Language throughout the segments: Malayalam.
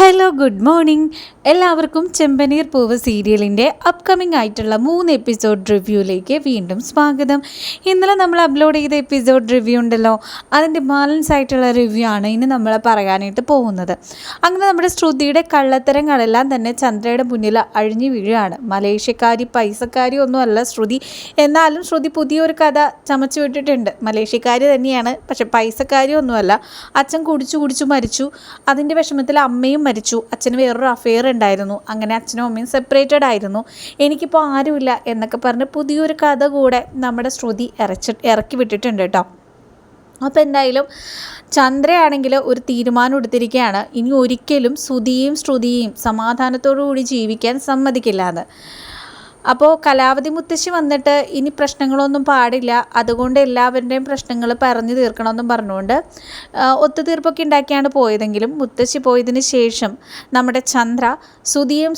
ഹലോ ഗുഡ് മോർണിംഗ് എല്ലാവർക്കും ചെമ്പനീർ പൂവ് സീരിയലിന്റെ അപ്കമിംഗ് ആയിട്ടുള്ള മൂന്ന് എപ്പിസോഡ് റിവ്യൂയിലേക്ക് വീണ്ടും സ്വാഗതം. ഇന്നലെ നമ്മൾ അപ്ലോഡ് ചെയ്ത എപ്പിസോഡ് റിവ്യൂ ഉണ്ടല്ലോ അതിന്റെ ബാലൻസ് ആയിട്ടുള്ള റിവ്യൂ ആണ് ഇനി നമ്മൾ പറയാനായിട്ട് പോകുന്നത്. അങ്ങനെ നമ്മുടെ ശ്രുതിയുടെ കള്ളത്തരങ്ങളെല്ലാം തന്നെ ചന്ദ്രയുടെ മുന്നിൽ അഴിഞ്ഞു വീഴുകയാണ്. മലേഷ്യക്കാരി പൈസക്കാരി ഒന്നുമല്ല ശ്രുതി. എന്നാലും ശ്രുതി പുതിയൊരു കഥ ചമച്ചു വിട്ടിട്ടുണ്ട്. മലേഷ്യക്കാരി തന്നെയാണ് പക്ഷെ പൈസക്കാരി ഒന്നുമല്ല. അച്ഛൻ കുടിച്ചു കുടിച്ചു മരിച്ചു. അതിന്റെ വിഷമത്തിൽ അമ്മയും മരിച്ചു. അച്ഛന് വേറൊരു അഫെയർ ഉണ്ടായിരുന്നു. അങ്ങനെ അച്ഛനും അമ്മയും സെപ്പറേറ്റഡ് ആയിരുന്നു. എനിക്കിപ്പോൾ ആരുമില്ല എന്നൊക്കെ പറഞ്ഞ് പുതിയൊരു കഥ കൂടെ നമ്മുടെ ശ്രുതി ഇറച്ചി ഇറക്കി വിട്ടിട്ടുണ്ട് കേട്ടോ. അപ്പോൾ എന്തായാലും ചന്ദ്രയാണെങ്കിൽ ഒരു തീരുമാനം എടുത്തിരിക്കുകയാണ്. ഇനി ഒരിക്കലും ശ്രുതിയും ശ്രുതിയും സമാധാനത്തോടു കൂടി ജീവിക്കാൻ സമ്മതിക്കില്ല അപ്പോൾ കലാവതി മുത്തശ്ശി വന്നിട്ട് ഇനി പ്രശ്നങ്ങളൊന്നും പാടില്ല. അതുകൊണ്ട് എല്ലാവരുടെയും പ്രശ്നങ്ങൾ പറഞ്ഞു തീർക്കണമെന്നും പറഞ്ഞുകൊണ്ട് ഒത്തുതീർപ്പൊക്കെ ഉണ്ടാക്കിയാണ് പോയതെങ്കിലും മുത്തശ്ശി പോയതിന് ശേഷം നമ്മുടെ ചന്ദ്ര ശ്രുതിയും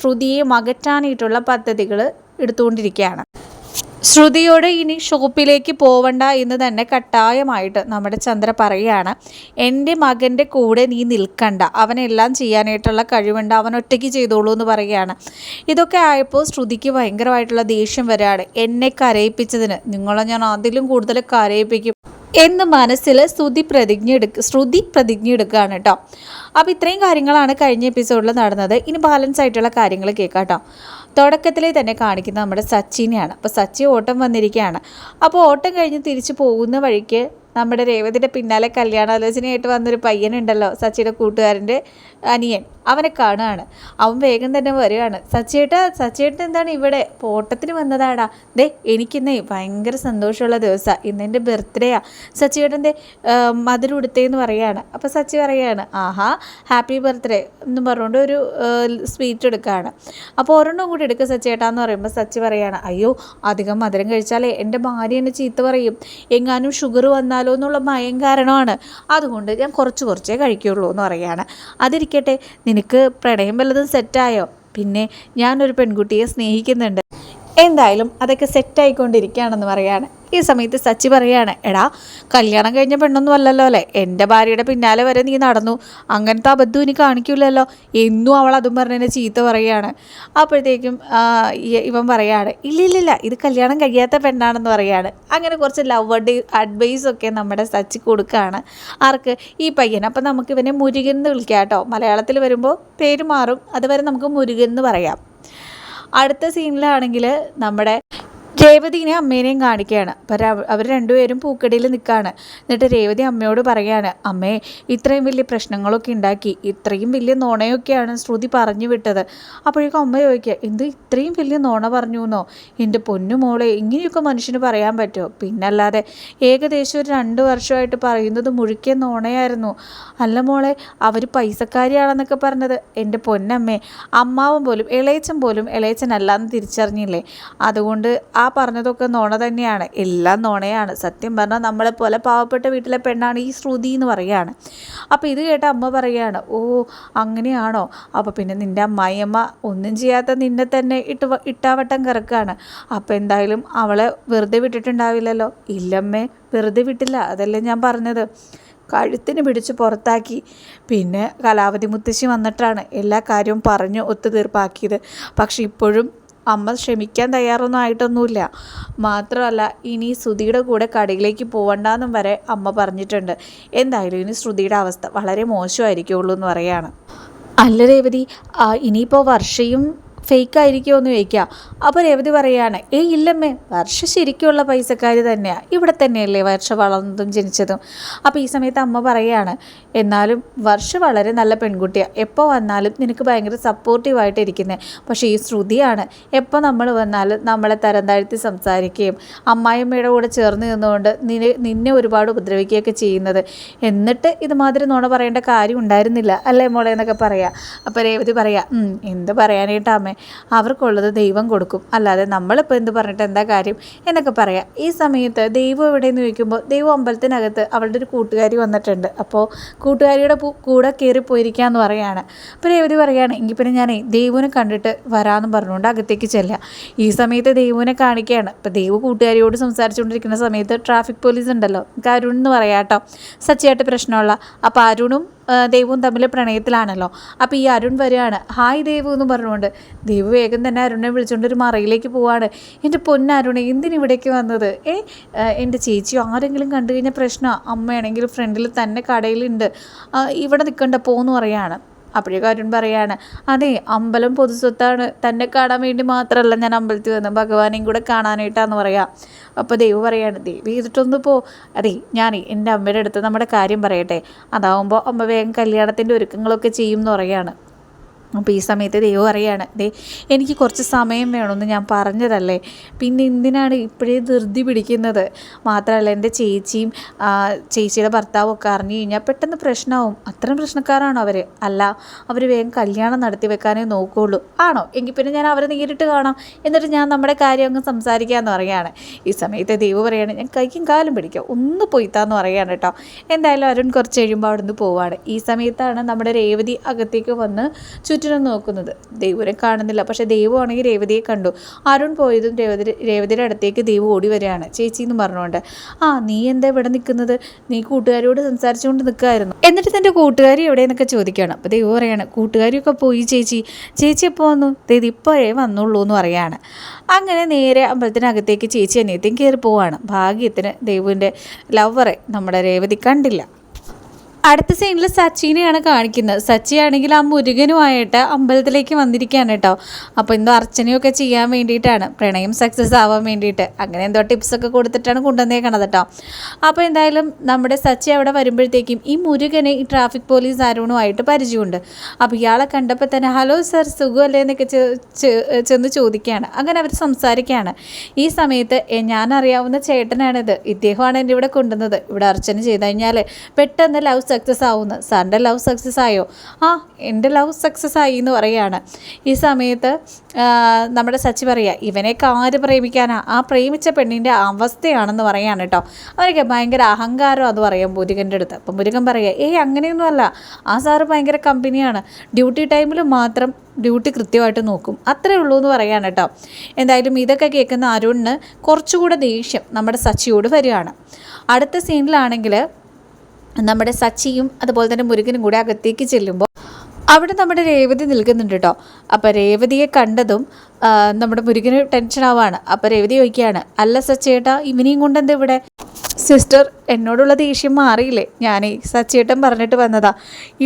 ശ്രുതിയെയും അകറ്റാനായിട്ടുള്ള പദ്ധതികൾ എടുത്തുകൊണ്ടിരിക്കുകയാണ്. ശ്രുതിയോട് ഇനി ഷോപ്പിലേക്ക് പോവണ്ട എന്ന് തന്നെ കട്ടായമായിട്ട് നമ്മുടെ ചന്ദ്ര പറയുകയാണ്. എന്റെ മകന്റെ കൂടെ നീ നിൽക്കണ്ട. അവനെല്ലാം ചെയ്യാനായിട്ടുള്ള കഴിവുണ്ട്. അവൻ ഒറ്റയ്ക്ക് ചെയ്തോളൂ എന്ന് പറയുകയാണ്. ഇതൊക്കെ ആയപ്പോൾ ശ്രുതിക്ക് ഭയങ്കരമായിട്ടുള്ള ദേഷ്യം വരികയാണ്. എന്നെ കരയിപ്പിച്ചതിന് നിങ്ങളെ ഞാൻ അതിലും കൂടുതൽ കരയിപ്പിക്കും എന്ന് മനസ്സിൽ ശ്രുതി പ്രതിജ്ഞ എടുക്ക ശ്രുതി പ്രതിജ്ഞ എടുക്കുകയാണ് കേട്ടോ. അപ്പോൾ ഇത്രയും കാര്യങ്ങളാണ് കഴിഞ്ഞ എപ്പിസോഡിൽ നടന്നത്. ഇനി ബാലൻസ് ആയിട്ടുള്ള കാര്യങ്ങൾ കേൾക്കാം കേട്ടോ. തുടക്കത്തിലെ തന്നെ കാണിക്കുന്നത് നമ്മുടെ സച്ചിനെയാണ്. അപ്പോൾ സച്ചി ഓട്ടം വന്നിരിക്കുകയാണ്. അപ്പോൾ ഓട്ടം കഴിഞ്ഞ് തിരിച്ചു പോകുന്ന വഴിക്ക് നമ്മുടെ രേവതിയുടെ പിന്നാലെ കല്യാണാലോചനയായിട്ട് വന്നൊരു പയ്യനുണ്ടല്ലോ സച്ചിയുടെ കൂട്ടുകാരന്റെ അനിയൻ. അവനെ കാണുകയാണ്. അവൻ വേഗം തന്നെ വരികയാണ്. സച്ചിയേട്ട സച്ചിയേട്ട എന്താണ് ഇവിടെ? പോട്ടത്തിന് വന്നതാടാ. ദേ എനിക്കിന്നേ ഭയങ്കര സന്തോഷമുള്ള ദിവസമാണ് ഇന്ന് എന്റെ ബർത്ത്ഡേയാ സച്ചിയേട്ടന്റെ മധുരം ഉടുത്തേന്ന് പറയുകയാണ്. അപ്പോൾ സച്ചി പറയുകയാണ് ആഹാ ഹാപ്പി ബർത്ത്ഡേ എന്ന് പറഞ്ഞുകൊണ്ട് ഒരു സ്വീറ്റ് എടുക്കുകയാണ്. അപ്പോൾ ഒരെണ്ണം കൂടി എടുക്കുക സച്ചിയേട്ടാന്ന് പറയുമ്പോൾ സച്ചി പറയുകയാണ് അയ്യോ അധികം മധുരം കഴിച്ചാലേ എന്റെ ഭാര്യ എന്നെ ചീത്ത പറയും. എങ്ങാനും ഷുഗർ വന്നാലോ എന്നുള്ള ഭയം കാരണമാണ്. അതുകൊണ്ട് ഞാൻ കുറച്ച് കുറച്ചേ കഴിക്കുള്ളൂ എന്ന് പറയുകയാണ്. അതിരിക്കട്ടെ നിനക്ക് പ്രണയം വല്ലതും സെറ്റായോ പിന്നെ ഞാനൊരു പെൺകുട്ടിയെ സ്നേഹിക്കുന്നുണ്ട്. എന്തായാലും അതൊക്കെ സെറ്റായിക്കൊണ്ടിരിക്കുകയാണെന്ന് പറയാണ് ഈ സമയത്ത് സച്ചി പറയാണ് എടാ കല്യാണം കഴിഞ്ഞ പെണ്ണൊന്നും അല്ലല്ലോ അല്ലേ? എന്റെ ഭാര്യയുടെ പിന്നാലെ വരെ നീ നടന്നു. അങ്ങനത്തെ അബദ്ധം ഇനി കാണിക്കില്ലല്ലോ എന്നും അവൾ അതും പറഞ്ഞതിനെ ചീത്ത പറയുകയാണ്. അപ്പോഴത്തേക്കും ഇവൻ പറയാണ് ഇല്ലില്ലില്ല ഇത് കല്യാണം കഴിയാത്ത പെണ്ണാണെന്ന് പറയാണ് അങ്ങനെ കുറച്ച് ലവ് അഡ്വൈസ് ഒക്കെ നമ്മുടെ സച്ചി കൊടുക്കുകയാണ്. ആർക്ക്? ഈ പയ്യൻ. അപ്പം നമുക്ക് ഇവനെ മുരുകൻ എന്ന് വിളിക്കാം കേട്ടോ. മലയാളത്തിൽ വരുമ്പോൾ പേര് മാറും. അതുവരെ നമുക്ക് മുരുകൻ എന്ന് പറയാം. അടുത്ത സീനിലാണെങ്കിൽ നമ്മുടെ രേവതിനെ അമ്മേനെയും കാണിക്കുകയാണ് അപ്പം അവർ രണ്ടുപേരും പൂക്കടിയിൽ നിൽക്കുകയാണ് എന്നിട്ട് രേവതി അമ്മയോട് പറയാണ് അമ്മേ ഇത്രയും വലിയ പ്രശ്നങ്ങളൊക്കെ ഉണ്ടാക്കി ഇത്രയും വലിയ നോണയൊക്കെയാണ് ശ്രുതി പറഞ്ഞു വിട്ടത്. അപ്പോഴേക്കും അമ്മ ചോദിക്കുക എന്ത് ഇത്രയും വലിയ നോണ പറഞ്ഞു എന്നോ എന്റെ പൊന്നു മോളെ ഇങ്ങനെയൊക്കെ മനുഷ്യന് പറയാൻ പറ്റുമോ? പിന്നല്ലാതെ ഏകദേശം ഒരു രണ്ട് വർഷമായിട്ട് പറയുന്നത് മുഴുക്കിയ നുണയായിരുന്നു. അല്ല മോളെ അവർ പൈസക്കാരിയാണെന്നൊക്കെ പറഞ്ഞത്. എന്റെ പൊന്നമ്മേ അമ്മാവൻ പോലും ഇളയച്ചൻ പോലും ഇളയച്ചനല്ലാന്ന് തിരിച്ചറിഞ്ഞില്ലേ? അതുകൊണ്ട് ആ പറഞ്ഞതൊക്കെ നോണ തന്നെയാണ്. എല്ലാം നോണയാണ്. സത്യം പറഞ്ഞാൽ നമ്മളെപ്പോലെ പാവപ്പെട്ട വീട്ടിലെ പെണ്ണാണ് ഈ ശ്രുതി എന്ന് പറയുകയാണ് അപ്പോൾ ഇത് കേട്ട അമ്മ പറയുകയാണ് ഓ അങ്ങനെയാണോ? അപ്പോൾ പിന്നെ നിന്റെ അമ്മായിയമ്മ ഒന്നും ചെയ്യാത്ത നിന്നെ തന്നെ ഇട്ട് ഇട്ടാവട്ടം കറക്കുകയാണ് അപ്പോൾ എന്തായാലും അവളെ വെറുതെ വിട്ടിട്ടുണ്ടാവില്ലല്ലോ? ഇല്ലമ്മേ വെറുതെ വിട്ടില്ല. അതല്ലേ ഞാൻ പറഞ്ഞത്. കഴുത്തിന് പിടിച്ച് പുറത്താക്കി. പിന്നെ കലാവതി മുത്തശ്ശി വന്നിട്ടാണ് എല്ലാ കാര്യവും പറഞ്ഞു ഒത്തുതീർപ്പാക്കിയത്. പക്ഷെ ഇപ്പോഴും അമ്മ ക്ഷമിക്കാൻ തയ്യാറൊന്നും ആയിട്ടൊന്നുമില്ല. മാത്രമല്ല ഇനി ശ്രുതിയുടെ കൂടെ കടയിലേക്ക് പോവണ്ടെന്നും വരെ അമ്മ പറഞ്ഞിട്ടുണ്ട്. എന്തായാലും ഇനി ശ്രുതിയുടെ അവസ്ഥ വളരെ മോശമായിരിക്കുള്ളൂ എന്ന് പറയാണ്. അല്ല രേവതി ഇനിയിപ്പോൾ വർഷയും ഫേക്ക് ആയിരിക്കുമോ എന്ന് ചോദിക്കുക. അപ്പോൾ രേവതി പറയാണ് ഏയ് ഇല്ലമ്മേ വർഷ ശരിക്കുള്ള പൈസക്കാരി തന്നെയാണ് ഇവിടെ തന്നെയല്ലേ വർഷ വളർന്നതും ജനിച്ചതും. അപ്പോൾ ഈ സമയത്ത് അമ്മ പറയാണ് എന്നാലും വർഷ വളരെ നല്ല പെൺകുട്ടിയാണ് എപ്പോൾ വന്നാലും നിനക്ക് ഭയങ്കര സപ്പോർട്ടീവായിട്ട് ഇരിക്കുന്നത് പക്ഷേ ഈ ശ്രുതിയാണ് എപ്പോൾ നമ്മൾ വന്നാലും നമ്മളെ തരം താഴ്ത്തി സംസാരിക്കുകയും അമ്മായിയമ്മയുടെ കൂടെ ചേർന്ന് നിന്നുകൊണ്ട് നിന്നെ നിന്നെ ഒരുപാട് ഉപദ്രവിക്കുകയൊക്കെ ചെയ്യുന്നത്. എന്നിട്ട് ഇതുമാതിരി നുണ പറയേണ്ട കാര്യം ഉണ്ടായിരുന്നില്ല. അല്ലേ മോളെ? എന്നൊക്കെ പറയാം. അപ്പോൾ രേവതി പറയാം എന്ത് പറയാനായിട്ടാ അമ്മേ? അവർക്കുള്ളത് ദൈവം കൊടുക്കും. അല്ലാതെ നമ്മളിപ്പോൾ എന്ത് പറഞ്ഞിട്ട് എന്താ കാര്യം എന്നൊക്കെ പറയാം. ഈ സമയത്ത് ദൈവം എവിടെയെന്ന് ചോദിക്കുമ്പോൾ ദൈവം അമ്പലത്തിനകത്ത് അവളുടെ ഒരു കൂട്ടുകാരി വന്നിട്ടുണ്ട്. അപ്പോൾ കൂട്ടുകാരിയുടെ കൂടെ കയറിപ്പോയിരിക്കുക എന്ന് പറയാണ്. അപ്പോൾ രേവതി പറയുകയാണ് എങ്കിൽ പിന്നെ ഞാനേ ദൈവനെ കണ്ടിട്ട് വരാമെന്ന് പറഞ്ഞുകൊണ്ട് അകത്തേക്ക് ചെല്ലുക. ഈ സമയത്ത് ദൈവനെ കാണിക്കുകയാണ് അപ്പോൾ ദൈവ കൂട്ടുകാരിയോട് സംസാരിച്ചുകൊണ്ടിരിക്കുന്ന സമയത്ത് ട്രാഫിക് പോലീസ് ഉണ്ടല്ലോ. നമുക്ക് അരുൺ എന്ന് പറയാം കേട്ടോ. സച്ചിയായിട്ട് പ്രശ്നമുള്ള. അപ്പോൾ അരുണും ദേവും തമ്മിൽ പ്രണയത്തിലാണല്ലോ. അപ്പോൾ ഈ അരുൺ വരികയാണ്. ഹായ് ദേവു എന്ന് പറഞ്ഞുകൊണ്ട് ദേവു വേഗം തന്നെ അരുണിനെ വിളിച്ചുകൊണ്ട് ഒരു മറയിലേക്ക് പോവാണ്. എന്റെ പൊന്നരുണെ എന്തിനിവിടേക്ക് വന്നത്? ഏ എന്റെ ചേച്ചിയോ ആരെങ്കിലും കണ്ടു കഴിഞ്ഞാൽ പ്രശ്നമാണ് അമ്മയാണെങ്കിൽ ഫ്രണ്ടിൽ തന്നെ കടയിലുണ്ട്. ഇവിടെ നിൽക്കണ്ട പോന്ന് പറയാണ്. അരുൺ പറയാണ് അതെ അമ്പലം പൊതുസ്വത്താണ് തന്നെ കാണാൻ വേണ്ടി മാത്രമല്ല ഞാൻ അമ്പലത്തിൽ വന്ന് ഭഗവാനെയും കൂടെ കാണാനായിട്ടാന്ന് പറയാം. അപ്പോൾ ദൈവം പറയാണ് ദൈവം ചെയ്തിട്ടൊന്ന് പോ. അതെ ഞാൻ എന്റെ അമ്മയുടെ അടുത്ത് നമ്മുടെ കാര്യം പറയട്ടെ. അതാവുമ്പോൾ അമ്മ വേഗം കല്യാണത്തിന്റെ ഒരുക്കങ്ങളൊക്കെ ചെയ്യും എന്ന് പറയാണ്. അപ്പോൾ ഈ സമയത്ത് ദൈവം അറിയാണ് ദേ എനിക്ക് കുറച്ച് സമയം വേണമെന്ന് ഞാൻ പറഞ്ഞതല്ലേ? പിന്നെ എന്തിനാണ് ഇപ്പോഴേ ധൃതി പിടിക്കുന്നത്? മാത്രമല്ല എന്റെ ചേച്ചിയും ചേച്ചിയുടെ ഭർത്താവും ഒക്കെ അറിഞ്ഞു കഴിഞ്ഞാൽ പെട്ടെന്ന് പ്രശ്നമാവും അത്രയും പ്രശ്നക്കാരാണോ അവർ അല്ല അവർ വേഗം കല്യാണം നടത്തി വെക്കാനേ നോക്കുകയുള്ളൂ ആണോ? എങ്കിൽ പിന്നെ ഞാൻ അവരെ നേരിട്ട് കാണാം. എന്നിട്ട് ഞാൻ നമ്മുടെ കാര്യം അങ്ങ് സംസാരിക്കാമെന്ന് പറയുകയാണ്. ഈ സമയത്ത് ദൈവം പറയുകയാണ് ഞാൻ കൈക്കും കാലും പിടിക്കാം. ഒന്ന് പൊയ്ത്താന്ന് പറയുകയാണ് കേട്ടോ. എന്തായാലും അരുൺ കുറച്ച് കഴിയുമ്പോൾ അവിടെ നിന്ന് പോവാണ്. ഈ സമയത്താണ് നമ്മുടെ രേവതി അകത്തേക്ക് വന്ന് ചുറ്റിനും നോക്കുന്നത്. ദൈവരെ കാണുന്നില്ല. പക്ഷേ ദൈവമാണെങ്കിൽ രേവതിയെ കണ്ടു. അരുൺ പോയതും രേവതി രേവതിയുടെ അടുത്തേക്ക് ദൈവം ഓടി വരികയാണ്. ചേച്ചി എന്ന് പറഞ്ഞുകൊണ്ട്. ആ നീ എന്താ ഇവിടെ നിൽക്കുന്നത്? നീ കൂട്ടുകാരിയോട് സംസാരിച്ചുകൊണ്ട് നിൽക്കുമായിരുന്നു എന്നിട്ട് തന്റെ കൂട്ടുകാരി എവിടെയെന്നൊക്കെ ചോദിക്കുകയാണ്. അപ്പോൾ ദൈവം പറയാണ് കൂട്ടുകാരിയൊക്കെ പോയി ചേച്ചി. ചേച്ചി എപ്പോൾ വന്നു? ദൈവം ഇപ്പോഴേ വന്നുള്ളൂ എന്ന് പറയാണ്. അങ്ങനെ നേരെ അമ്പലത്തിനകത്തേക്ക് ചേച്ചി അനിയത്തിയും കയറി പോവാണ്. ഭാഗ്യത്തിന് ദൈവന്റെ ലവറെ നമ്മുടെ രേവതി കണ്ടില്ല. അടുത്ത സീനിൽ സച്ചിനെയാണ് കാണിക്കുന്നത്. സച്ചി ആണെങ്കിൽ ആ മുരുകനുമായിട്ട് അമ്പലത്തിലേക്ക് വന്നിരിക്കുകയാണ് കേട്ടോ. അപ്പോൾ എന്തോ അർച്ചനയൊക്കെ ചെയ്യാൻ വേണ്ടിയിട്ടാണ്. പ്രണയം സക്സസ് ആവാൻ വേണ്ടിയിട്ട്. അങ്ങനെ എന്തോ ടിപ്സൊക്കെ കൊടുത്തിട്ടാണ് കൊണ്ടുവന്നേക്കണത് കേട്ടോ. അപ്പോൾ എന്തായാലും നമ്മുടെ സച്ചി അവിടെ വരുമ്പോഴത്തേക്കും ഈ മുരുകനെ ഈ ട്രാഫിക് പോലീസ് ആരോണുമായിട്ട് പരിചയമുണ്ട്. അപ്പോൾ ഇയാളെ കണ്ടപ്പോൾ തന്നെ ഹലോ സർ സുഖമല്ലേ? എന്നൊക്കെ ചെന്ന് ചോദിക്കുകയാണ്. അങ്ങനെ അവർ സംസാരിക്കുകയാണ്. ഈ സമയത്ത് ഞാൻ അറിയാവുന്ന ചേട്ടനാണിത്. ഇദ്ദേഹമാണ് എന്റെ ഇവിടെ കൊണ്ടുവന്നത്. ഇവിടെ അർച്ചന ചെയ്ത് കഴിഞ്ഞാൽ പെട്ടെന്ന് ലവ് സക്സസ് ആവുന്നു. സാറിന്റെ ലവ് സക്സസ് ആയോ? ആ എന്റെ ലവ് സക്സസ് ആയി എന്ന് പറയുകയാണ്. ഈ സമയത്ത് നമ്മുടെ സച്ചി പറയുക ഇവനെയൊക്കെ ആര് പ്രേമിക്കാനാ? ആ പ്രേമിച്ച പെണ്ണിന്റെ അവസ്ഥയാണെന്ന് പറയാണ് കേട്ടോ. അവരൊക്കെ ഭയങ്കര അഹങ്കാരം അത് പറയാം മുരുകന്റെ അടുത്ത്. അപ്പം മുരുകൻ പറയുക ഏയ് അങ്ങനെയൊന്നുമല്ല ആ സാറ് ഭയങ്കര കമ്പനിയാണ്. ഡ്യൂട്ടി ടൈമിൽ മാത്രം ഡ്യൂട്ടി കൃത്യമായിട്ട് നോക്കും. അത്രേ ഉള്ളൂ എന്ന് പറയാണ് കേട്ടോ. എന്തായാലും ഇതൊക്കെ കേൾക്കുന്ന അരുണിന് കുറച്ചുകൂടെ ദേഷ്യം നമ്മുടെ സച്ചിയോട് വരികയാണ്. അടുത്ത സീനിലാണെങ്കിൽ നമ്മുടെ സച്ചിയും അതുപോലെ തന്നെ മുരുകനും കൂടെ അകത്തേക്ക് ചെല്ലുമ്പോൾ അവിടെ നമ്മുടെ രേവതി നിൽക്കുന്നുണ്ട് കേട്ടോ അപ്പോൾ രേവതിയെ കണ്ടതും നമ്മുടെ മുരുകന് ടെൻഷൻ ആവാണ്. അപ്പോൾ രവതി ചോദിക്കുകയാണ് അല്ല സച്ചേട്ടാ ഇവനെയും കൊണ്ട് എന്താ ഇവിടെ? സിസ്റ്റർ എന്നോടുള്ള ദേഷ്യം മാറിയില്ലേ. ഞാനേ സച്ചേട്ടൻ പറഞ്ഞിട്ട് വന്നതാ.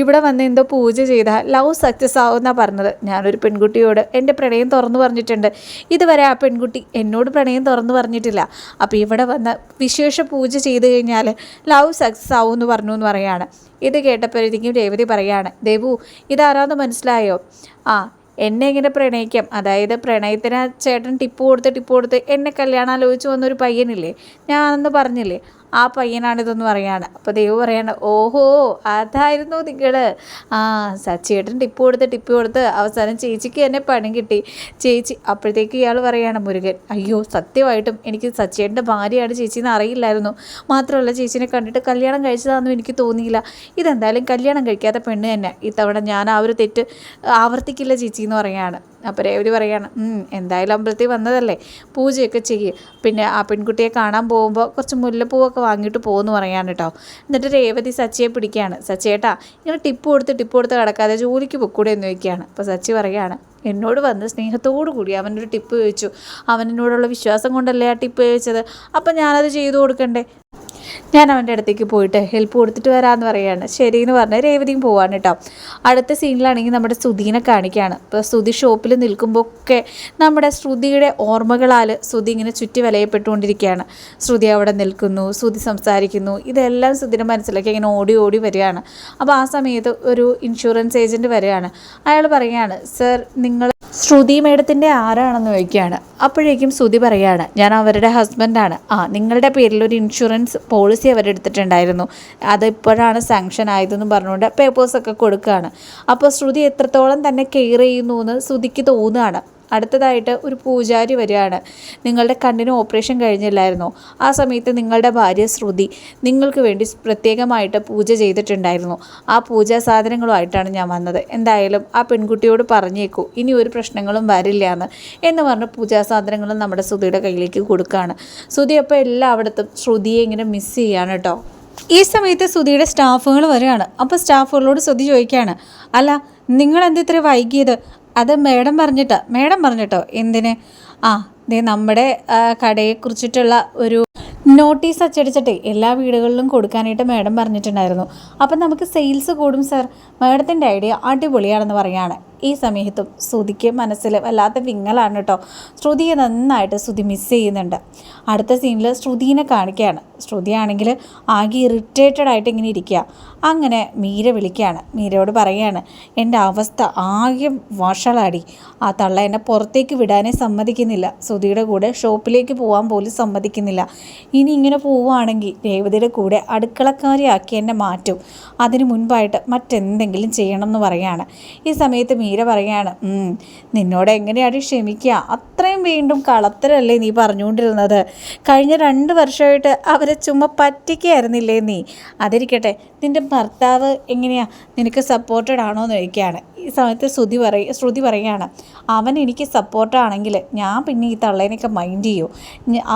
ഇവിടെ വന്ന് എന്തോ പൂജ ചെയ്താൽ ലവ് സക്സസ് ആവുമെന്നാണ് പറഞ്ഞത്. ഞാനൊരു പെൺകുട്ടിയോട് എന്റെ പ്രണയം തുറന്നു പറഞ്ഞിട്ടുണ്ട്. ഇതുവരെ ആ പെൺകുട്ടി എന്നോട് പ്രണയം തുറന്നു പറഞ്ഞിട്ടില്ല. അപ്പോൾ ഇവിടെ വന്ന് വിശേഷ പൂജ ചെയ്ത് കഴിഞ്ഞാൽ ലവ് സക്സസ് ആവും എന്ന് പറഞ്ഞു എന്ന് പറയാണ്. ഇത് കേട്ടപ്പോഴത്തേക്കും രേവതി പറയാണ് ദേവു ഇതാരാന്ന് മനസ്സിലായോ? ആ എന്നെ ഇങ്ങനെ പ്രണയിക്കാം. അതായത് പ്രണയത്തിന് ചേട്ടൻ ടിപ്പ് കൊടുത്ത് ടിപ്പ് കൊടുത്ത് എന്നെ കല്യാണം ആലോചിച്ച് വന്നൊരു പയ്യനില്ലേ? ഞാനെന്ന് പറഞ്ഞില്ലേ ആ പയ്യനാണിതെന്ന് പറയാണ്. അപ്പോൾ ദൈവം പറയാണ് ഓഹോ അതായിരുന്നു നിങ്ങൾ ആ സച്ചിയേട്ടൻ ടിപ്പ് കൊടുത്ത് ടിപ്പ് കൊടുത്ത് അവസാനം ചേച്ചിക്ക് തന്നെ പണി കിട്ടി. ചേച്ചി അപ്പോഴത്തേക്ക് ഇയാൾ പറയാണ് മുരുകൻ അയ്യോ സത്യമായിട്ടും എനിക്ക് സച്ചിയേട്ടന്റെ ഭാര്യയാണ് ചേച്ചിയെന്ന് അറിയില്ലായിരുന്നു. മാത്രമല്ല ചേച്ചിനെ കണ്ടിട്ട് കല്യാണം കഴിച്ചതാണെന്നും എനിക്ക് തോന്നിയില്ല. ഇതെന്തായാലും കല്യാണം കഴിക്കാത്ത പെണ്ണ് തന്നെ. ഇത്തവണ ഞാൻ ആ ഒരു തെറ്റ് ആവർത്തിക്കില്ല ചേച്ചി എന്ന് പറയാണ്. അപ്പോൾ രേവതി പറയാണ് എന്തായാലും അമ്പലത്തിൽ വന്നതല്ലേ പൂജയൊക്കെ ചെയ്യും. പിന്നെ ആ പെൺകുട്ടിയെ കാണാൻ പോകുമ്പോൾ കുറച്ച് മുല്ലപ്പൂവൊക്കെ വാങ്ങിയിട്ട് പോകുമെന്ന് പറയാണ് കേട്ടോ എന്നിട്ട് രേവതി സച്ചിയെ പിടിക്കുകയാണ് സച്ചിയേട്ടാ ഇങ്ങനെ ടിപ്പ് കൊടുത്ത് ടിപ്പ് കൊടുത്ത് കിടക്കാതെ ജോലിക്ക് പൊക്കൂടെ എന്ന് ചോദിക്കുകയാണ്. അപ്പോൾ സച്ചി പറയുകയാണ് എന്നോട് വന്ന് സ്നേഹത്തോടു കൂടി അവനൊരു ടിപ്പ് ചോദിച്ചു. അവനോടുള്ള വിശ്വാസം കൊണ്ടല്ലേ ആ ടിപ്പ് ചോദിച്ചത്? അപ്പം ഞാനത് ചെയ്തു കൊടുക്കണ്ടേ? ഞാൻ അവന്റെ അടുത്തേക്ക് പോയിട്ട് ഹെൽപ്പ് കൊടുത്തിട്ട് വരാമെന്ന് പറയുകയാണ് ശരി എന്ന് പറഞ്ഞ് രേവതിയും പോവാണ് കേട്ടോ. അടുത്ത സീനിലാണെങ്കിൽ നമ്മുടെ ശ്രുതിനെ കാണിക്കുകയാണ് ഇപ്പോൾ ശ്രുതി ഷോപ്പിൽ നിൽക്കുമ്പോൾ ഒക്കെ നമ്മുടെ ശ്രുതിയുടെ ഓർമ്മകളാൽ ശ്രുതി ഇങ്ങനെ ചുറ്റി വലയപ്പെട്ടുകൊണ്ടിരിക്കുകയാണ്. ശ്രുതി അവിടെ നിൽക്കുന്നു ശ്രുതി സംസാരിക്കുന്നു. ഇതെല്ലാം ശ്രുതിയുടെ മനസ്സിലേക്ക് ഇങ്ങനെ ഓടി ഓടി വരികയാണ്. അപ്പോൾ ആ സമയത്ത് ഒരു ഇൻഷുറൻസ് ഏജന്റ് വരികയാണ്. അയാൾ പറയുകയാണ് സർ നിങ്ങൾ ശ്രുതി മേഡത്തിന്റെ ആരാണെന്ന് ചോദിക്കുകയാണ്. അപ്പോഴേക്കും ശ്രുതി പറയുകയാണ് ഞാൻ അവരുടെ ഹസ്ബൻഡാണ് ആ നിങ്ങളുടെ പേരിൽ ഒരു ഇൻഷുറൻസ് പോളിസി അവരെടുത്തിട്ടുണ്ടായിരുന്നു അതിപ്പോഴാണ് സാങ്ഷൻ ആയതെന്ന് പറഞ്ഞുകൊണ്ട് പേപ്പേഴ്സൊക്കെ കൊടുക്കുകയാണ്. അപ്പോൾ ശ്രുതി എത്രത്തോളം തന്നെ കെയർ ചെയ്യുന്നു എന്ന് ശ്രുതിക്ക് തോന്നുകയാണ്. അടുത്തതായിട്ട് ഒരു പൂജാരി വരികയാണ്. നിങ്ങളുടെ കണ്ണിന് ഓപ്പറേഷൻ കഴിഞ്ഞില്ലായിരുന്നോ? ആ സമയത്ത് നിങ്ങളുടെ ഭാര്യ ശ്രുതി നിങ്ങൾക്ക് വേണ്ടി പ്രത്യേകമായിട്ട് പൂജ ചെയ്തിട്ടുണ്ടായിരുന്നു. ആ പൂജാ സാധനങ്ങളുമായിട്ടാണ് ഞാൻ വന്നത്. എന്തായാലും ആ പെൺകുട്ടിയോട് പറഞ്ഞേക്കൂ ഇനി ഒരു പ്രശ്നങ്ങളും വരില്ല എന്ന്. എന്ന് പറഞ്ഞ് പൂജാ സാധനങ്ങളും നമ്മുടെ ശ്രുതിയുടെ കയ്യിലേക്ക് കൊടുക്കുകയാണ്. ശ്രുതി അപ്പോൾ എല്ലായിടത്തും ശ്രുതിയെ ഇങ്ങനെ മിസ് ചെയ്യാണ് കേട്ടോ. ഈ സമയത്ത് സുധിയുടെ സ്റ്റാഫുകൾ വരികയാണ്. അപ്പോൾ സ്റ്റാഫുകളോട് സുധി ചോദിക്കുകയാണ് അല്ല നിങ്ങൾ എന്തിത്ര വൈകിയത്? അത് മേഡം പറഞ്ഞിട്ടോ മേഡം പറഞ്ഞിട്ടോ? എന്തിന്? ആ ദേ നമ്മുടെ കടയെ കുറിച്ചിട്ടുള്ള ഒരു നോട്ടീസ് അച്ചടിച്ചിട്ട് എല്ലാ വീടുകളിലും കൊടുക്കാനായിട്ട് മേഡം പറഞ്ഞിട്ടുണ്ടായിരുന്നു. അപ്പം നമുക്ക് സെയിൽസ് കൂടും സർ മേഡത്തിന്റെ ഐഡിയ അടിപൊളിയാണെന്ന് പറയാണ്. ഈ സമയത്തും ശ്രുതിക്ക് മനസ്സിൽ വല്ലാത്ത വിങ്ങലാണ് കേട്ടോ. ശ്രുതിയെ നന്നായിട്ട് ശ്രുതി മിസ് ചെയ്യുന്നുണ്ട്. അടുത്ത സീനിൽ ശ്രുതിനെ കാണിക്കുകയാണ്. ശ്രുതിയാണെങ്കിൽ ആകെ ഇറിറ്റേറ്റഡ് ആയിട്ട് ഇങ്ങനെ ഇരിക്കുക. അങ്ങനെ മീര വിളിക്കുകയാണ്. മീരയോട് പറയുകയാണ് എന്റെ അവസ്ഥ ആകെ വഷളാടി. ആ തള്ള എന്നെ പുറത്തേക്ക് വിടാനേ സമ്മതിക്കുന്നില്ല. ശ്രുതിയുടെ കൂടെ ഷോപ്പിലേക്ക് പോകാൻ പോലും സമ്മതിക്കുന്നില്ല. ഇനി ഇങ്ങനെ പോവുകയാണെങ്കിൽ രേവതിയുടെ കൂടെ അടുക്കളക്കാരിയാക്കി എന്നെ മാറ്റും. അതിന് മുൻപായിട്ട് മറ്റെന്തെങ്കിലും ചെയ്യണം എന്ന് പറയുകയാണ്. ഈ സമയത്ത് മീര പറയാണ് നിന്നോട് എങ്ങനെയാണ് ക്ഷമിക്കുക? അത്രയും വീണ്ടും കളത്തരല്ലേ നീ പറഞ്ഞുകൊണ്ടിരുന്നത്? കഴിഞ്ഞ രണ്ട് വർഷമായിട്ട് അവരെ ചുമ്മാ പറ്റിക്കായിരുന്നില്ലേ നീ? അതിരിക്കട്ടെ നിന്റെ ഭർത്താവ് എങ്ങനെയാ? നിനക്ക് സപ്പോർട്ടഡ് ആണോ എന്ന് ചോദിക്കുകയാണ്. ഈ സമയത്ത് ശ്രുതി പറയ ശ്രുതി പറയുകയാണ് അവൻ എനിക്ക് സപ്പോർട്ടാണെങ്കിൽ ഞാൻ പിന്നെ ഈ തള്ളേനൊക്കെ മൈൻഡ് ചെയ്യൂ.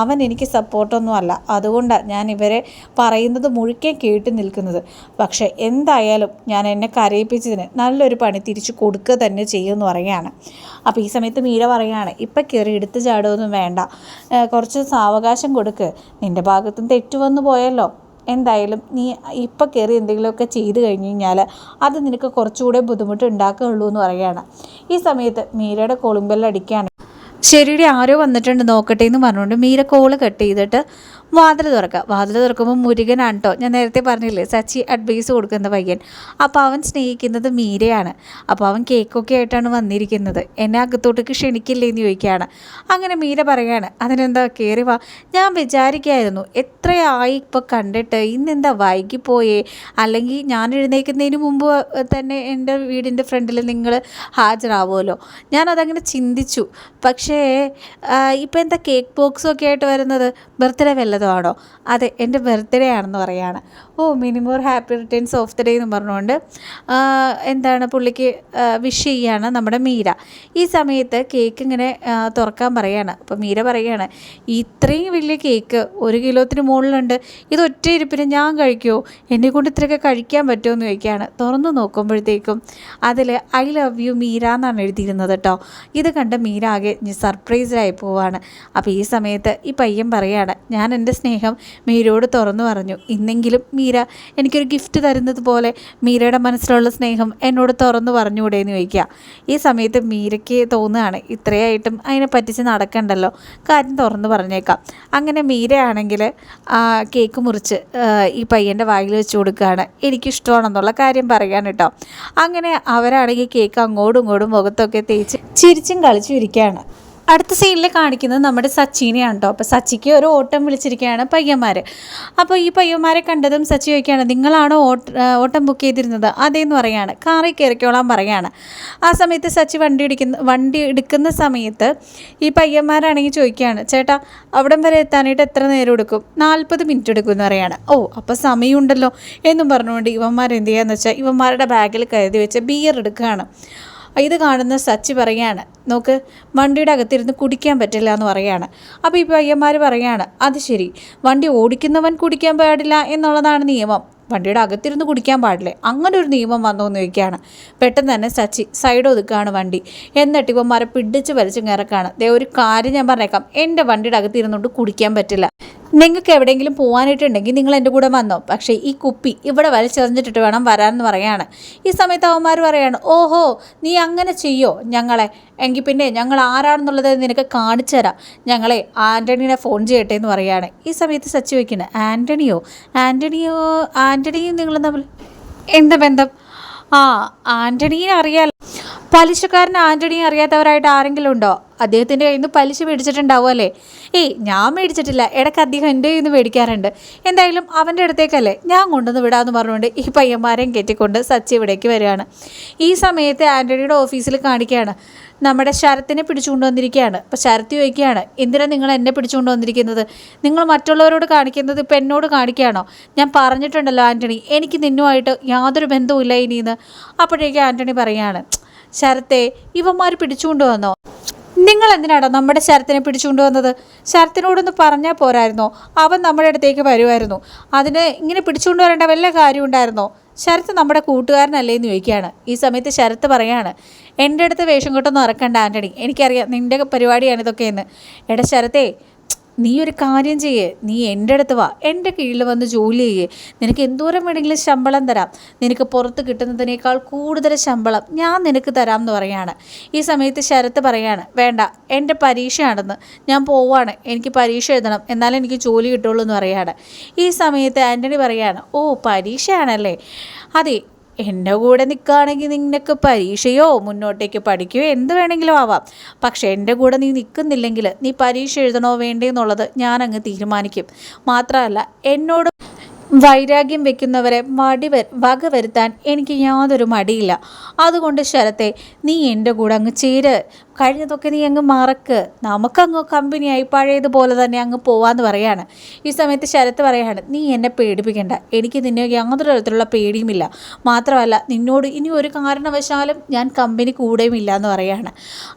അവൻ എനിക്ക് സപ്പോർട്ടൊന്നും അല്ല. അതുകൊണ്ടാണ് ഞാൻ ഇവരെ പറയുന്നത് മുഴുക്കെ കേട്ട് നിൽക്കുന്നത്. പക്ഷേ എന്തായാലും ഞാൻ എന്നെ കരയിപ്പിച്ചതിന് നല്ലൊരു പണി തിരിച്ചു കൊടുക്കുക തന്നെ ചെയ്യുമെന്ന് പറയുകയാണ് അപ്പോൾ ഈ സമയത്ത് മീര പറയുകയാണ് ഇപ്പം കയറി എടുത്ത് ചാടുമൊന്നും വേണ്ട. കുറച്ച് സാവകാശം കൊടുക്ക്. നിന്റെ ഭാഗത്തും തെറ്റുവന്നു പോയല്ലോ. എന്തായാലും നീ ഇപ്പം കയറി എന്തെങ്കിലുമൊക്കെ ചെയ്ത് കഴിഞ്ഞ് കഴിഞ്ഞാൽ അത് നിനക്ക് കുറച്ചുകൂടെ ബുദ്ധിമുട്ട് ഉണ്ടാക്കുകയുള്ളൂ എന്ന് പറയുകയാണ്. ഈ സമയത്ത് മീരയുടെ കൊളുമ്പെല്ലടിക്കുകയാണ് ശരിയുടെ ആരോ വന്നിട്ടുണ്ട്. നോക്കട്ടെ എന്ന് പറഞ്ഞുകൊണ്ട് മീര കോൾ കട്ട് ചെയ്തിട്ട് വാതിൽ തുറക്കുക. വാതിൽ തുറക്കുമ്പോൾ മുരുകനാണ് കേട്ടോ ഞാൻ നേരത്തെ പറഞ്ഞില്ലേ സച്ചി അഡ്വൈസ് കൊടുക്കുന്ന പയ്യൻ. അപ്പോൾ അവൻ സ്നേഹിക്കുന്നത് മീരയാണ്. അപ്പോൾ അവൻ കേക്കൊക്കെ ആയിട്ടാണ് വന്നിരിക്കുന്നത്. എന്നെ അകത്തോട്ടേക്ക് ക്ഷണിക്കില്ലേ എന്ന് ചോദിക്കുകയാണ്. അങ്ങനെ മീര പറയാണ് അതിനെന്താ? കയറി വാ. ഞാൻ വിചാരിക്കായിരുന്നു എത്രയായി ഇപ്പോൾ കണ്ടിട്ട്? ഇന്നെന്താ? വൈകിപ്പോയേ. അല്ലെങ്കിൽ ഞാൻ എഴുന്നേൽക്കുന്നതിന് മുമ്പ് തന്നെ എന്റെ വീടിന്റെ ഫ്രണ്ടിൽ നിങ്ങൾ ഹാജരാവുമല്ലോ. ഞാനതങ്ങനെ ചിന്തിച്ചു. പക്ഷേ ഇപ്പോൾ എന്താ കേക്ക് ബോക്സും ഒക്കെ ആയിട്ട് വരുന്നത്? ബർത്ത്ഡേ വല്ലതും ആണോ അതെ എന്റെ ബർത്ത്ഡേ ആണെന്ന് പറയാണ്. ഓ many more happy returns of the day എന്ന് പറഞ്ഞുകൊണ്ട് എന്താണ് പുള്ളിക്ക് വിഷ് ചെയ്യാണ് നമ്മുടെ മീര. ഈ സമയത്ത് കേക്ക് ഇങ്ങനെ തുറക്കാൻ പറയാണ്. അപ്പോൾ മീര പറയാണ് ഇത്രയും വലിയ കേക്ക് ഒരു കിലോത്തിന് മുകളിലുണ്ട്. ഇത് ഒറ്റ ഇരിപ്പിന് ഞാൻ കഴിക്കുമോ എന്നെ കൊണ്ട് ഇത്രയൊക്കെ കഴിക്കാൻ പറ്റുമോ? എന്ന് ചോദിക്കുകയാണ്. തുറന്ന് നോക്കുമ്പോഴത്തേക്കും അതിൽ ഐ ലവ് യു മീര എന്നാണ് എഴുതിയിരുന്നത് കേട്ടോ. ഇത് കണ്ട് മീര ആകെ സർപ്രൈസ്ഡായി പോവാണ്. അപ്പോൾ ഈ സമയത്ത് ഈ പയ്യൻ പറയാണ് ഞാൻ എന്റെ സ്നേഹം മീരയോട് തുറന്നു പറഞ്ഞു. ഇന്നെങ്കിലും മീര എനിക്കൊരു ഗിഫ്റ്റ് തരുന്നത് പോലെ മീരയുടെ മനസ്സിലുള്ള സ്നേഹം എന്നോട് തുറന്നു പറഞ്ഞുകൂടെ എന്ന് ചോദിക്കുക. ഈ സമയത്ത് മീരയ്ക്ക് തോന്നുകയാണ് ഇത്രയായിട്ടും അതിനെ പറ്റിച്ച് നടക്കണ്ടല്ലോ. കാര്യം തുറന്നു പറഞ്ഞേക്കാം. അങ്ങനെ മീരയാണെങ്കിൽ കേക്ക് മുറിച്ച് ഈ പയ്യന്റെ വായിൽ വെച്ച് കൊടുക്കുകയാണ്. എനിക്കിഷ്ടമാണെന്നുള്ള കാര്യം പറയാൻ കേട്ടോ. അങ്ങനെ അവരാണെങ്കിൽ കേക്ക് അങ്ങോട്ടും ഇങ്ങോട്ടും മുഖത്തൊക്കെ തേച്ച് ചിരിച്ചും കളിച്ചും ഇരിക്കുകയാണ്. അടുത്ത സീനിൽ കാണിക്കുന്നത് നമ്മുടെ സച്ചിനെയാണ് കേട്ടോ അപ്പോൾ സച്ചിക്ക് ഒരു ഓട്ടം വിളിച്ചിരിക്കുകയാണ് പയ്യന്മാർ അപ്പോൾ ഈ പയ്യന്മാരെ കണ്ടതും സച്ചി ചോദിക്കുകയാണ് നിങ്ങളാണോ ഓട്ട ബുക്ക് ചെയ്തിരുന്നത്? അതേന്ന് പറയാണ്. കാറിൽ കയറിക്കോളാൻ പറയാണ്. ആ സമയത്ത് സച്ചി വണ്ടി ഇടിക്കുന്ന വണ്ടി എടുക്കുന്ന സമയത്ത് ഈ പയ്യന്മാരാണെങ്കിൽ ചോദിക്കുകയാണ് ചേട്ടാ അവിടം വരെ എത്താനായിട്ട് എത്ര നേരം എടുക്കും? നാൽപ്പത് മിനിറ്റ് എടുക്കും എന്ന് പറയാണ്. ഓ അപ്പോൾ സമയമുണ്ടല്ലോ എന്നും പറഞ്ഞുകൊണ്ട് ഇവന്മാർ എന്ത് ചെയ്യാന്ന് വെച്ചാൽ ഇവന്മാരുടെ ബാഗിൽ കരുതി വെച്ച് ബിയർ എടുക്കുകയാണ്. ഇത് കാണുന്ന സച്ചി പറയാണ് നോക്ക് വണ്ടിയുടെ അകത്തിരുന്ന് കുടിക്കാൻ പറ്റില്ല എന്ന് പറയാണ്. അപ്പോൾ ഈ പയ്യന്മാർ പറയാണ് അത് ശരി വണ്ടി ഓടിക്കുന്നവൻ കുടിക്കാൻ പാടില്ല എന്നുള്ളതാണ് നിയമം. വണ്ടിയുടെ അകത്തിരുന്ന് കുടിക്കാൻ പാടില്ലേ? അങ്ങനെ ഒരു നിയമം വന്നു എന്ന് ചോദിക്കുകയാണ്. പെട്ടെന്ന് തന്നെ സച്ചി സൈഡ് ഒതുക്കുകയാണ് വണ്ടി. എന്നിട്ട് ഇവന്മാരെ പിടിച്ച് വലിച്ചും കിറക്കാണ് ദേ ഒരു കാര്യം ഞാൻ പറഞ്ഞേക്കാം. എന്റെ വണ്ടിയുടെ അകത്തിരുന്നുകൊണ്ട് കുടിക്കാൻ പറ്റില്ല. നിങ്ങൾക്ക് എവിടെയെങ്കിലും പോകാനായിട്ടുണ്ടെങ്കിൽ നിങ്ങൾ എന്റെ കൂടെ വന്നോ. പക്ഷേ ഈ കുപ്പി ഇവിടെ വലിച്ചെറിഞ്ഞിട്ടിട്ട് വേണം വരാമെന്ന് പറയാണ് ഈ സമയത്ത് അവന്മാർ പറയാണ് ഓഹോ നീ അങ്ങനെ ചെയ്യോ? ഞങ്ങളെ എങ്കിൽ പിന്നെ ഞങ്ങൾ ആരാണെന്നുള്ളത് നിനക്ക് കാണിച്ചു തരാം. ഞങ്ങളെ ആന്റണീനെ ഫോൺ ചെയ്യട്ടെ എന്ന് പറയാണ് ഈ സമയത്ത് സച്ചി വയ്ക്കുന്നത് ആന്റണിയോ ആന്റണിയോ ആന്റണിയും നിങ്ങളും തമ്മിൽ? എന്താ ബന്ധം? ആ ആന്റണീനെ അറിയാലോ. പലിശക്കാരൻ ആന്റണിയെ അറിയാത്തവരായിട്ട് ആരെങ്കിലും ഉണ്ടോ? അദ്ദേഹത്തിന്റെ കയ്യിൽ നിന്ന് പലിശ മേടിച്ചിട്ടുണ്ടാവും അല്ലേ? ഏയ് ഞാൻ മേടിച്ചിട്ടില്ല. ഇടയ്ക്ക് അദ്ദേഹം എന്റെ കയ്യിൽ നിന്ന് മേടിക്കാറുണ്ട്. എന്തായാലും അവന്റെ അടുത്തേക്കല്ലേ ഞാൻ കൊണ്ടുവന്ന് വിടാമെന്ന് പറഞ്ഞുകൊണ്ട് ഈ പയ്യന്മാരെയും കെട്ടിക്കൊണ്ട് സച്ചി ഇവിടേക്ക് വരികയാണ്. ഈ സമയത്ത് ആന്റണിയുടെ ഓഫീസിൽ കാണിക്കുകയാണ്. നമ്മുടെ ശരത്തിനെ പിടിച്ചുകൊണ്ട് വന്നിരിക്കുകയാണ്. അപ്പോൾ ശരത് ചോദിക്കുകയാണ് എന്തിനാണ് നിങ്ങൾ എന്നെ പിടിച്ചുകൊണ്ട് വന്നിരിക്കുന്നത്? നിങ്ങൾ മറ്റുള്ളവരോട് കാണിക്കുന്നത് ഇപ്പം എന്നോട് കാണിക്കുകയാണോ? ഞാൻ പറഞ്ഞിട്ടുണ്ടല്ലോ ആന്റണി എനിക്ക് നിന്നുമായിട്ട് യാതൊരു ബന്ധവുമില്ല ഇനിയെന്ന്. അപ്പോഴേക്കും ആന്റണി പറയുകയാണ് ശരത്തെ ഇവന്മാർ പിടിച്ചുകൊണ്ട് വന്നോ? നിങ്ങൾ എന്തിനാണോ നമ്മുടെ ശരത്തിനെ പിടിച്ചുകൊണ്ടുവന്നത് ശരത്തിനോടൊന്ന് പറഞ്ഞാൽ പോരായിരുന്നോ? അവൻ നമ്മുടെ അടുത്തേക്ക് വരുമായിരുന്നു അതിന് ഇങ്ങനെ പിടിച്ചുകൊണ്ട് വരേണ്ട വല്ല കാര്യം ഉണ്ടായിരുന്നോ? ശരത്ത് നമ്മുടെ കൂട്ടുകാരനല്ലേ എന്ന് ചോദിക്കുകയാണ്. ഈ സമയത്ത് ശരത്ത് പറയാണ് എന്റെ അടുത്ത് വേഷം കൊട്ടൊന്നും ഇറക്കണ്ട ആന്റണി എനിക്കറിയാം നിന്റെ പരിപാടിയാണ് ഇതൊക്കെയെന്ന്. എടാ ശരത്തേ നീ ഒരു കാര്യം ചെയ്യേ. നീ എന്റെ അടുത്ത് വാ. എന്റെ കീഴിൽ വന്ന് ജോലി ചെയ്യേ. നിനക്ക് എന്തോരം വേണമെങ്കിലും ശമ്പളം തരാം. നിനക്ക് പുറത്ത് കിട്ടുന്നതിനേക്കാൾ കൂടുതൽ ശമ്പളം ഞാൻ നിനക്ക് തരാം എന്ന് പറയാണ്. ഈ സമയത്ത് ശരത്ത് പറയാണ് വേണ്ട എന്റെ പരീക്ഷയാണെന്ന്. ഞാൻ പോവാണ്. എനിക്ക് പരീക്ഷ എഴുതണം. എന്നാലേ എനിക്ക് ജോലി കിട്ടുള്ളൂ എന്ന് പറയാണ്. ഈ സമയത്ത് ആന്റണി പറയാണ് ഓ പരീക്ഷയാണല്ലേ? അതെ എന്റെ കൂടെ നിൽക്കുകയാണെങ്കിൽ നിനക്ക് പരീക്ഷയോ മുന്നോട്ടേക്ക് പഠിക്കുകയോ എന്ത് വേണമെങ്കിലും ആവാം. പക്ഷേ എന്റെ കൂടെ നീ നിൽക്കുന്നില്ലെങ്കിൽ നീ പരീക്ഷ എഴുതണോ വേണ്ടേ എന്നുള്ളത് ഞാനങ്ങ് തീരുമാനിക്കും. മാത്രമല്ല എന്നോട് വൈരാഗ്യം വെക്കുന്നവരെ മടി വക വരുത്താൻ എനിക്ക് യാതൊരു മടിയില്ല. അതുകൊണ്ട് ശരത്തെ നീ എന്റെ കൂടെ അങ്ങ് ചേര്. കഴിഞ്ഞതൊക്കെ നീ അങ്ങ് മറക്ക്. നമുക്കങ്ങ് കമ്പനിയായി പഴയതുപോലെ തന്നെ അങ്ങ് പോവാന്ന് പറയാണ്. ഈ സമയത്ത് ശരത്ത് പറയാണ് നീ എന്നെ പേടിപ്പിക്കണ്ട. എനിക്ക് നിന്നെ യാതൊരു തരത്തിലുള്ള പേടിയുമില്ല. മാത്രമല്ല നിന്നോട് ഇനി ഒരു കാരണവശാലും ഞാൻ കമ്പനി കൂടെയുമില്ല എന്ന് പറയാണ്.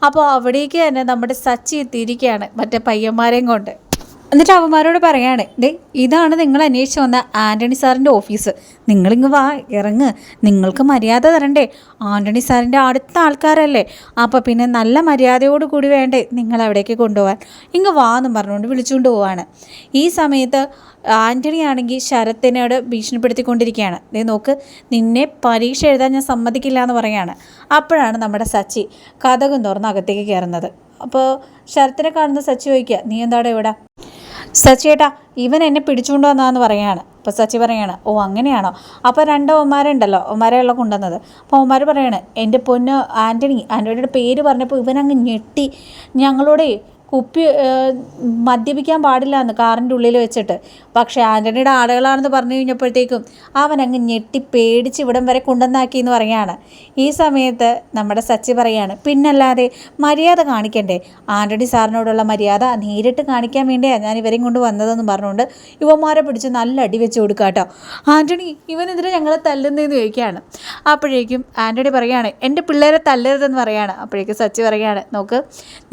അപ്പോൾ അവിടേക്ക് തന്നെ നമ്മുടെ സച്ചി എത്തിയിരിക്കുകയാണ് മറ്റേ പയ്യന്മാരെയും കൊണ്ട്. എന്നിട്ട് അവന്മാരോട് പറയാണ് ദേ ഇതാണ് നിങ്ങൾ അന്വേഷിച്ച് വന്ന ആന്റണി സാറിന്റെ ഓഫീസ്. നിങ്ങളിങ്ങ് വാ ഇറങ്ങ്. നിങ്ങൾക്ക് മര്യാദ തരണ്ടേ. ആന്റണി സാറിന്റെ അടുത്ത ആൾക്കാരല്ലേ. അപ്പോൾ പിന്നെ നല്ല മര്യാദയോട് കൂടി വേണ്ടേ നിങ്ങൾ അവിടേക്ക് കൊണ്ടുപോകാൻ ഇങ്ങ് വാ എന്നും പറഞ്ഞുകൊണ്ട് വിളിച്ചുകൊണ്ട് പോവാണ്. ഈ സമയത്ത് ആന്റണി ആണെങ്കിൽ ശരത്തിനോട് ഭീഷണിപ്പെടുത്തിക്കൊണ്ടിരിക്കുകയാണ്. ദേ നോക്ക് നിന്നെ പരീക്ഷ എഴുതാൻ ഞാൻ സമ്മതിക്കില്ല എന്ന് പറയാണ്. അപ്പോഴാണ് നമ്മുടെ സച്ചി കഥകം തുറന്ന് അകത്തേക്ക് കയറുന്നത്. അപ്പോൾ ശരത്തിനെ കാണുന്ന സച്ചി ചോദിക്കുക നീ എന്താടെ ഇവിടെ? സച്ചിയേട്ടാ ഇവൻ എന്നെ പിടിച്ചുകൊണ്ട് വന്നതെന്ന് പറയാണ്. അപ്പോൾ സച്ചി പറയാണ് ഓ അങ്ങനെയാണോ? അപ്പോൾ രണ്ട് ഒമാരുണ്ടല്ലോ ഒമാരെയുള്ള കൊണ്ടുവന്നത്. അപ്പോൾ ഒമാർ പറയാണ് എന്റെ പൊന്ന് ആന്റണി ആന്റണിയുടെ പേര് പറഞ്ഞപ്പോൾ ഇവനങ്ങ് ഞെട്ടി. ഞങ്ങളോടേ കുപ്പി മദ്യപിക്കാൻ പാടില്ല എന്ന് കാറിന്റെ ഉള്ളിൽ വെച്ചിട്ട്. പക്ഷേ ആന്റണിയുടെ ആളുകളാണെന്ന് പറഞ്ഞു കഴിഞ്ഞപ്പോഴത്തേക്കും അവൻ അങ്ങ് ഞെട്ടി പേടിച്ച് ഇവിടം വരെ കൊണ്ടുവന്നാക്കി എന്ന് പറയാണ് ഈ സമയത്ത് നമ്മുടെ സച്ചി പറയാണ് പിന്നല്ലാതെ മര്യാദ കാണിക്കണ്ടേ? ആന്റണി സാറിനോടുള്ള മര്യാദ നേരിട്ട് കാണിക്കാൻ വേണ്ടിയാണ് ഞാൻ ഇവരെയും കൊണ്ട് വന്നതെന്ന് പറഞ്ഞുകൊണ്ട് യുവമാരെ പിടിച്ച് നല്ല അടി വെച്ച് കൊടുക്കുക കേട്ടോ. ആന്റണി ഇവനെതിരെ ഞങ്ങളെ തല്ലുന്നതെന്ന് ചോദിക്കുകയാണ്. അപ്പോഴേക്കും ആന്റണി പറയാണ് എന്റെ പിള്ളേരെ തല്ലരുതെന്ന് പറയാണ്. അപ്പോഴേക്കും സച്ചി പറയാണ് നോക്ക്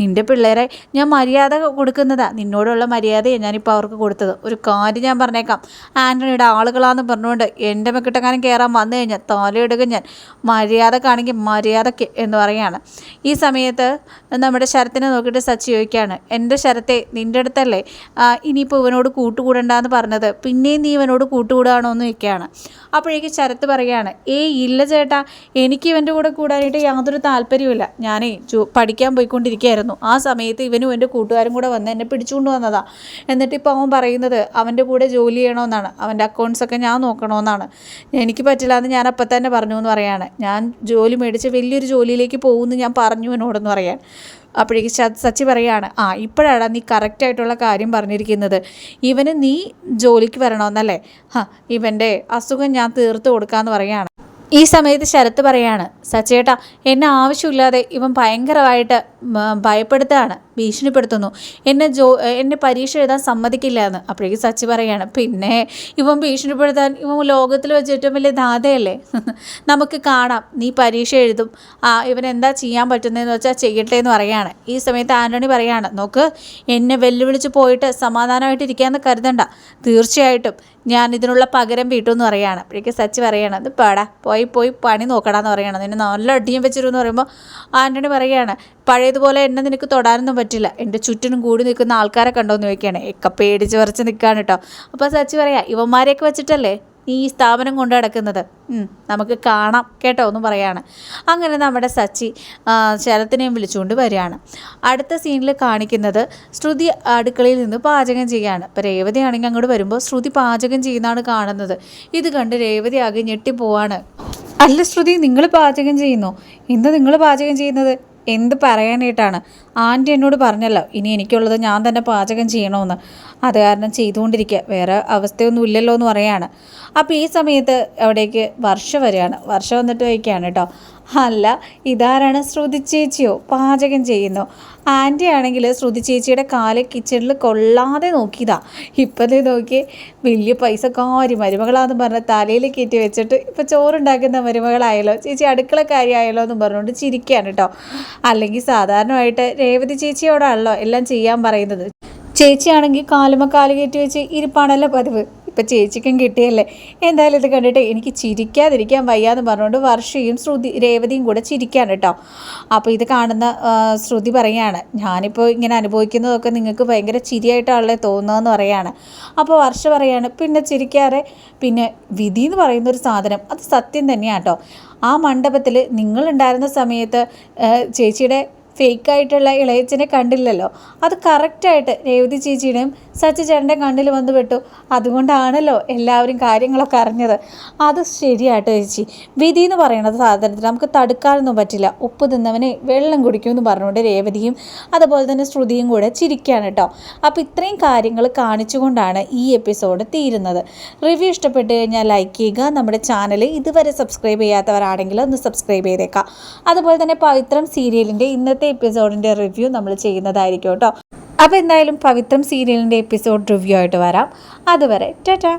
നിന്റെ പിള്ളേരെ ഞാൻ മര്യാദ കൊടുക്കുന്നതാണ് നിന്നോടുള്ള മര്യാദയാണ് ഞാനിപ്പോൾ അവർക്ക് കൊടുത്തത്. ഒരു കാര്യം ഞാൻ പറഞ്ഞേക്കാം. ആന്റണിയുടെ ആളുകളാണെന്ന് പറഞ്ഞുകൊണ്ട് എന്റെ മെക്കിട്ടങ്ങാനും കയറാൻ വന്നു കഴിഞ്ഞാൽ തോലയിടുക ഞാൻ. മര്യാദക്കാണെങ്കിൽ മര്യാദയ്ക്ക് എന്ന് പറയുകയാണ്. ഈ സമയത്ത് നമ്മുടെ ശരത്തിനെ നോക്കിയിട്ട് സച്ചി ചോദിക്കുകയാണ് എന്റെ ശരത്തെ നിന്റെ അടുത്തല്ലേ? ഇനിയിപ്പോൾ ഇവനോട് കൂട്ടുകൂടണ്ടെന്ന് പറഞ്ഞത്. പിന്നെയും നീ ഇവനോട് കൂട്ടുകൂടാണോ എന്ന് വെക്കുകയാണ് അപ്പോഴേക്കും ശരത്ത് പറയുകയാണ് ഏയ് ഇല്ല ചേട്ടാ. എനിക്ക് ഇവന്റെ കൂടെ കൂടാനായിട്ട് യാതൊരു താല്പര്യമില്ല ഞാനേ പഠിക്കാൻ പോയിക്കൊണ്ടിരിക്കുകയായിരുന്നു. ആ സമയത്ത് ഇവനും എന്റെ കൂട്ടുകാരും കൂടെ വന്ന് എന്നെ പിടിച്ചുകൊണ്ട് വന്നതാ. എന്നിട്ട് ഇപ്പോൾ അവൻ പറയുന്നത് അവന്റെ കൂടെ ജോലി ചെയ്യണമെന്നാണ് അവന്റെ അക്കൗണ്ട്സൊക്കെ ഞാൻ നോക്കണമെന്നാണ് എനിക്ക് പറ്റില്ല എന്ന് ഞാൻ അപ്പം തന്നെ പറഞ്ഞു എന്ന് പറയാണ്. ഞാൻ ജോലി മേടിച്ച് വലിയൊരു ജോലിയിലേക്ക് പോകുമെന്ന് ഞാൻ പറഞ്ഞു എന്നോടെന്ന് പറയാൻ അപ്പോഴേക്ക് സച്ചി പറയാണ് ആ ഇപ്പോഴാണ് നീ കറക്റ്റായിട്ടുള്ള കാര്യം പറഞ്ഞിരിക്കുന്നത്. ഇവന് നീ ജോലിക്ക് വരണമെന്നല്ലേ? ഹാ ഇവന്റെ അസുഖം ഞാൻ തീർത്ത് കൊടുക്കാമെന്ന് പറയാണ് ഈ സമയത്ത് ശരത്ത് പറയാണ് സച്ചേട്ടാ എന്നെ ആവശ്യമില്ലാതെ ഇവൻ ഭയങ്കരമായിട്ട് ഭയപ്പെടുത്താണ് ഭീഷണിപ്പെടുത്തുന്നു. എന്നെ ജോ എന്നെ പരീക്ഷ എഴുതാൻ സമ്മതിക്കില്ല എന്ന്. അപ്പോഴേക്കും സച്ചി പറയാണ് പിന്നെ ഇവൻ ഭീഷണിപ്പെടുത്താൻ ഇവൻ ലോകത്തിൽ വെച്ച് ഏറ്റവും വലിയ ദാതയല്ലേ? നമുക്ക് കാണാം നീ പരീക്ഷ എഴുതും. ആ ഇവൻ എന്താ ചെയ്യാൻ പറ്റുന്നതെന്ന് വെച്ചാൽ ചെയ്യട്ടെ എന്ന് പറയാണ്. ഈ സമയത്ത് ആന്റണി പറയാണ് നോക്ക് എന്നെ വെല്ലുവിളിച്ച് പോയിട്ട് സമാധാനമായിട്ട് ഇരിക്കാമെന്ന് കരുതണ്ട. തീർച്ചയായിട്ടും ഞാൻ ഇതിനുള്ള പകരം വീട്ടുമെന്ന് പറയാണ്. അപ്പോഴേക്ക് സച്ചി പറയാണ് അത് പാടാ പോയി പോയി പണി നോക്കടാന്ന് പറയുകയാണ് നിന്നെ നല്ല അടിയും വെച്ചിരുന്ന് പറയുമ്പോൾ ആന്റണി പറയുകയാണ് പഴയതുപോലെ എന്നെ നിനക്ക് തൊടാനൊന്നും പറ്റില്ല. എന്റെ ചുറ്റിനും കൂടി നിൽക്കുന്ന ആൾക്കാരെ കണ്ടോന്ന് ചോദിക്കുകയാണ്. ഒക്കെ പേടിച്ച് വരച്ച് നിൽക്കുകയാണ് കേട്ടോ അപ്പോൾ സച്ചി പറയാം ഇവന്മാരെയൊക്കെ വെച്ചിട്ടല്ലേ? ഈ സ്ഥാപനം കൊണ്ട് നടക്കുന്നത്. നമുക്ക് കാണാം കേട്ടോ എന്ന് പറയാണ്. അങ്ങനെ നമ്മുടെ സച്ചി ശരത്തിനെയും വിളിച്ചുകൊണ്ട് വരികയാണ്. അടുത്ത സീനിൽ കാണിക്കുന്നത് ശ്രുതി അടുക്കളയിൽ നിന്ന് പാചകം ചെയ്യുകയാണ് അപ്പോൾ രേവതിയാണെങ്കിൽ അങ്ങോട്ട് വരുമ്പോൾ ശ്രുതി പാചകം ചെയ്യുന്നതാണ് കാണുന്നത്. ഇത് കണ്ട് രേവതി ആകെ ഞെട്ടിപ്പോവാണ്. അല്ല ശ്രുതി നിങ്ങൾ പാചകം ചെയ്യുന്നു? ഇന്ന് നിങ്ങൾ പാചകം ചെയ്യുന്നത്? എന്ത് പറയാനായിട്ടാണ്? ആന്റി എന്നോട് പറഞ്ഞല്ലോ ഇനി എനിക്കുള്ളത് ഞാൻ തന്നെ പാചകം ചെയ്യണമെന്ന് അത് കാരണം ചെയ്തുകൊണ്ടിരിക്കുക വേറെ അവസ്ഥയൊന്നും ഇല്ലല്ലോ എന്ന് പറയാണ്. അപ്പോൾ ഈ സമയത്ത് അവിടേക്ക് വർഷ വരികയാണ്. വർഷ വന്നിട്ട് വയ്ക്കുകയാണ് കേട്ടോ. അല്ല ഇതാരാണ് ശ്രുതി ചേച്ചിയോ? പാചകം ചെയ്യുന്നു. ആന്റി ആണെങ്കിൽ ശ്രുതി ചേച്ചിയുടെ കാൽ കിച്ചണിൽ കൊള്ളാതെ നോക്കിയതാ. ഇപ്പതേ നോക്കി വലിയ പൈസക്കാരി മരുമകളാന്ന് പറഞ്ഞ തലയിൽ കയറ്റി വെച്ചിട്ട് ഇപ്പം ചോറുണ്ടാക്കുന്ന മരുമകളായല്ലോ. ചേച്ചി അടുക്കള കാര്യമായല്ലോ എന്ന് പറഞ്ഞുകൊണ്ട് ചിരിക്കുകയാണ് കേട്ടോ അല്ലെങ്കിൽ സാധാരണമായിട്ട് രേവതി ചേച്ചിയോടാണല്ലോ എല്ലാം ചെയ്യാൻ പറയുന്നത്. ചേച്ചിയാണെങ്കിൽ കാലുമ കാൽ കയറ്റി വെച്ച് ഇരിപ്പാണല്ലോ പതിവ്. ഇപ്പം ചേച്ചിക്കും കിട്ടിയല്ലേ? എന്തായാലും ഇത് കണ്ടിട്ട് എനിക്ക് ചിരിക്കാതിരിക്കാൻ വയ്യാന്ന് പറഞ്ഞുകൊണ്ട് വർഷയും ശ്രുതി രേവതിയും കൂടെ ചിരിക്കാൻ കേട്ടോ. അപ്പോൾ ഇത് കാണുന്ന ശ്രുതി പറയാണ് ഞാനിപ്പോൾ ഇങ്ങനെ അനുഭവിക്കുന്നതൊക്കെ നിങ്ങൾക്ക് ഭയങ്കര ചിരിയായിട്ടാണല്ലേ തോന്നുന്നതെന്ന് പറയാണ്. അപ്പോൾ വർഷ പറയാണ് പിന്നെ ചിരിക്കാറെ പിന്നെ വിധി എന്ന് പറയുന്ന ഒരു സാധനം അത് സത്യം തന്നെയാണ് കേട്ടോ. ആ മണ്ഡപത്തിൽ നിങ്ങളുണ്ടായിരുന്ന സമയത്ത് ചേച്ചിയുടെ ഫേക്കായിട്ടുള്ള ഇളയച്ചനെ കണ്ടില്ലല്ലോ. അത് കറക്റ്റായിട്ട് രേവതി ചേച്ചിയുടെയും സച്ചി ചേട്ടന്റെ കണ്ണിൽ വന്നു പെട്ടു. അതുകൊണ്ടാണല്ലോ എല്ലാവരും കാര്യങ്ങളൊക്കെ അറിഞ്ഞത്. അത് ശരിയായിട്ട് ചേച്ചി. വിധി എന്ന് പറയുന്നത് സാധാരണ നമുക്ക് തടുക്കാനൊന്നും പറ്റില്ല. ഉപ്പ് തിന്നവനെ വെള്ളം കുടിക്കുമെന്ന് പറഞ്ഞുകൊണ്ട് രേവതിയും അതുപോലെ തന്നെ ശ്രുതിയും കൂടെ ചിരിക്കുകയാണ് കേട്ടോ. അപ്പോൾ ഇത്രയും കാര്യങ്ങൾ കാണിച്ചുകൊണ്ടാണ് ഈ എപ്പിസോഡ് തീരുന്നത്. റിവ്യൂ ഇഷ്ടപ്പെട്ട് കഴിഞ്ഞാൽ ലൈക്ക് ചെയ്യുക. നമ്മുടെ ചാനൽ ഇതുവരെ സബ്സ്ക്രൈബ് ചെയ്യാത്തവരാണെങ്കിൽ ഒന്ന് സബ്സ്ക്രൈബ് ചെയ്തേക്കാം. അതുപോലെ തന്നെ പവിത്രം സീരിയലിന്റെ ഇന്നത്തെ എപ്പിസോഡിന്റെ റിവ്യൂ നമ്മൾ ചെയ്യുന്നതായിരിക്കും കേട്ടോ അപ്പോൾ എന്തായാലും പവിത്രം സീരിയലിന്റെ എപ്പിസോഡ് റിവ്യൂ ആയിട്ട് വരാം. അതുവരെ ടാറ്റാ